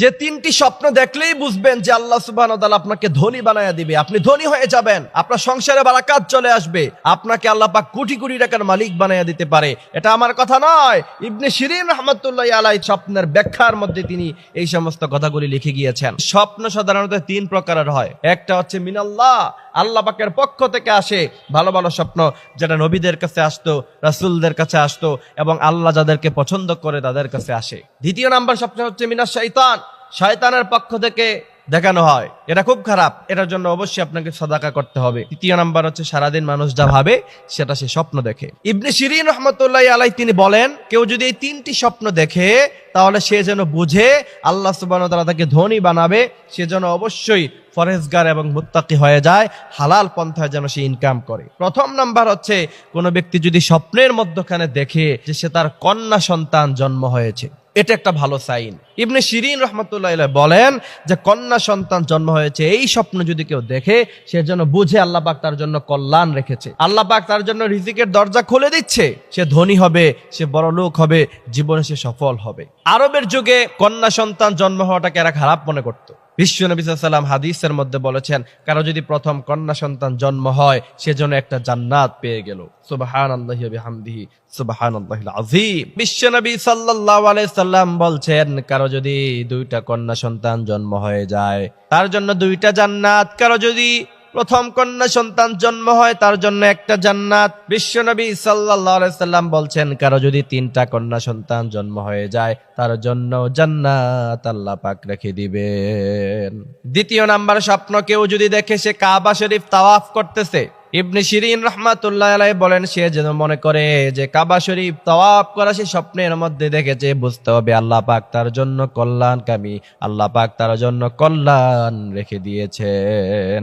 যে তিনটি স্বপ্ন দেখলেই বুঝবেন যে আল্লাহ সুবাহ আপনাকে ধনী বানায়া দিবে। আপনি ধনী হয়ে যাবেন, আপনার সংসারে বারাকাত চলে আসবে, আপনাকে আল্লাহ পাক কোটি কোটি টাকার মালিক বানায়া দিতে পারে। এটা আমার কথা নয়। ইবনে শিরিন রহমতুল্লাহ আলাই স্বপ্নের ব্যাখ্যার মধ্যে তিনি এই সমস্ত কথাগুলি লিখে গিয়েছেন। স্বপ্ন সাধারণত তিন প্রকারের হয়। একটা হচ্ছে মিনাল্লাহ, আল্লাহ পাকের পক্ষ থেকে আসে, ভালো ভালো স্বপ্ন যেটা নবীদের কাছে আসতো, রাসূলদের কাছে আসতো এবং আল্লাহ যাদেরকে পছন্দ করে তাদের কাছে আসে। দ্বিতীয় নাম্বার স্বপ্ন হচ্ছে মিনাস শৈতান শয়তানের পক্ষ থেকে দেখানো হয়। এটা খুব খারাপ। এটার জন্য অবশ্যই আপনাকে সদাকা করতে হবে। তৃতীয় নাম্বার হচ্ছে, সারাদিন মানুষ যা ভাবে, সেটা সে স্বপ্ন দেখে। ইবনে শিরিন রহমতুল্লাহ আলাই তিনি বলেন, কেউ যদি এই তিনটি স্বপ্ন দেখে, তাহলে সে যেন বুঝে, আল্লাহ সুবাহ তারা তাকে ধনী বানাবে, সে যেন অবশ্যই ফরেজগার এবং মুত্তাকি হয়ে যায়, হালাল পন্থায় যেন সে ইনকাম করে। প্রথম নাম্বার হচ্ছে, কোনো ব্যক্তি যদি স্বপ্নের মধ্যখানে দেখে যে সে তার কন্যা সন্তান জন্ম হয়েছে। এটা একটা ভালো সাইন ইবনে শিরিন রহমতুল্লাহ বলেন যে কন্যা সন্তান জন্ম হয়েছে, এই স্বপ্ন যদি কেউ দেখে, সে যেন বুঝে আল্লাহ পাক তার জন্য কল্যাণ রেখেছে। আল্লাহ পাক তার জন্য রিজিকের দরজা খুলে দিচ্ছে, সে ধনী হবে, সে বড় লোক হবে, জীবনে সে সফল হবে। আরবের যুগে কন্যা সন্তান জন্ম হওয়াটাকে এরা খারাপ মনে করত। বিশ্ব নবী সাল্লাম হাদিসের মধ্যে বলেছেন, কারও যদি প্রথম কন্যা সন্তান জন্ম হয় সেজন্য একটা জান্নাত পেয়ে গেল। সুবাহান আল্লাহ হামদিহি সুবাহান আল্লাহ আজিম বিশ্ব নবী সাল্লাহ সাল্লাম বলছেন, কারও যদি দুইটা কন্যা সন্তান জন্ম হয়ে যায়, তার জন্য দুইটা জান্নাত। কারও যদি প্রথম কন্যা সন্তান জন্ম হয়, তার জন্য একটা জান্নাত। বিশ্বনবী সাল্লাম বলছেন, কারও যদি তিনটা কন্যা সন্তান জন্ম হয়ে যায়, তার জন্য জান্নাত আল্লাহ পাক রেখে দিবেন। দ্বিতীয় নাম্বার স্বপ্ন, কেউ যদি দেখে সে কাবা শরীফ তাওয়াফ করতেছে ইবনে শিরিন রহমাতুল্লাহ আলাই বলেন, সে যেন মনে করে যে কাবা শরীফ তওয়াব করা সে স্বপ্নের মধ্যে দেখেছে, বুঝতে হবে আল্লাহ পাক তার জন্য কল্যাণকামী, আল্লাহ পাক তার জন্য কল্যাণ রেখে দিয়েছেন।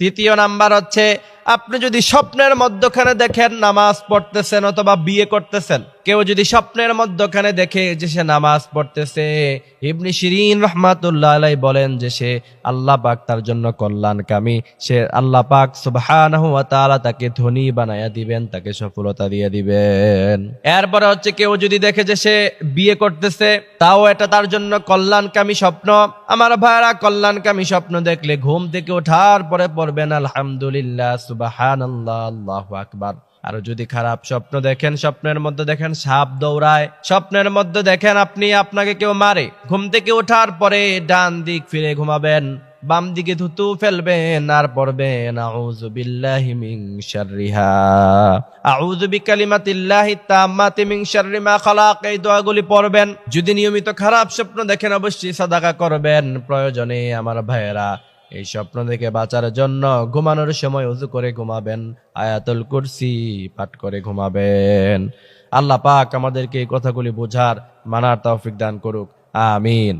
তৃতীয় নাম্বার হচ্ছে, আপনি যদি স্বপ্নের মধ্যখানে দেখেন, নামাজ পড়তেছেন অথবা বিয়ে করতেছেন কেউ যদি স্বপ্নের মধ্যখানে দেখে যে সে নামাজ পড়তেছে, ইবনি শিরিন রহমাতুল্লাহ আলাই বলেন যে সে আল্লাহ পাক তার জন্য কল্যাণকামী। সে আল্লাহ পাক তাআলা তাকে ধনী বানায়া দিবেন, তাকে সফলতা দিয়ে দিবেন। এরপরে হচ্ছে কেউ যদি দেখে যে সে বিয়ে করতেছে, তাও এটা তার জন্য কল্যাণকামী স্বপ্ন। আমার ভাইরা, কল্যাণকামী স্বপ্ন দেখলে ঘুম থেকে ওঠার পরে পড়বেন, আলহামদুলিল্লাহ, সুবহানাল্লাহ, আল্লাহু আকবার। আর যদি খারাপ স্বপ্ন দেখেন, স্বপ্নের মধ্যে দেখেন, সাপ দৌড়ায়। স্বপ্নের মধ্যে দেখেন আপনি, আপনাকে কেউ মারে। ঘুম থেকে ওঠার পরে ডান দিক ফিরে ঘুমাবেন, বাম দিকে থুতু ফেলবেন, আর পড়বেন বিল্লাহি দোয়াগুলি পড়বেন। যদি নিয়মিত খারাপ স্বপ্ন দেখেন, অবশ্যই সাদাকা করবেন। প্রয়োজনে আমার ভাইয়েরা এই স্বপ্ন থেকে বাঁচার জন্য ঘুমানোর সময় উজু করে ঘুমাবেন, আয়াতুল কুরসি পাঠ করে ঘুমাবেন। আল্লাহ পাক আমাদেরকে এই কথাগুলি বোঝার মানার তৌফিক দান করুক। আমিন।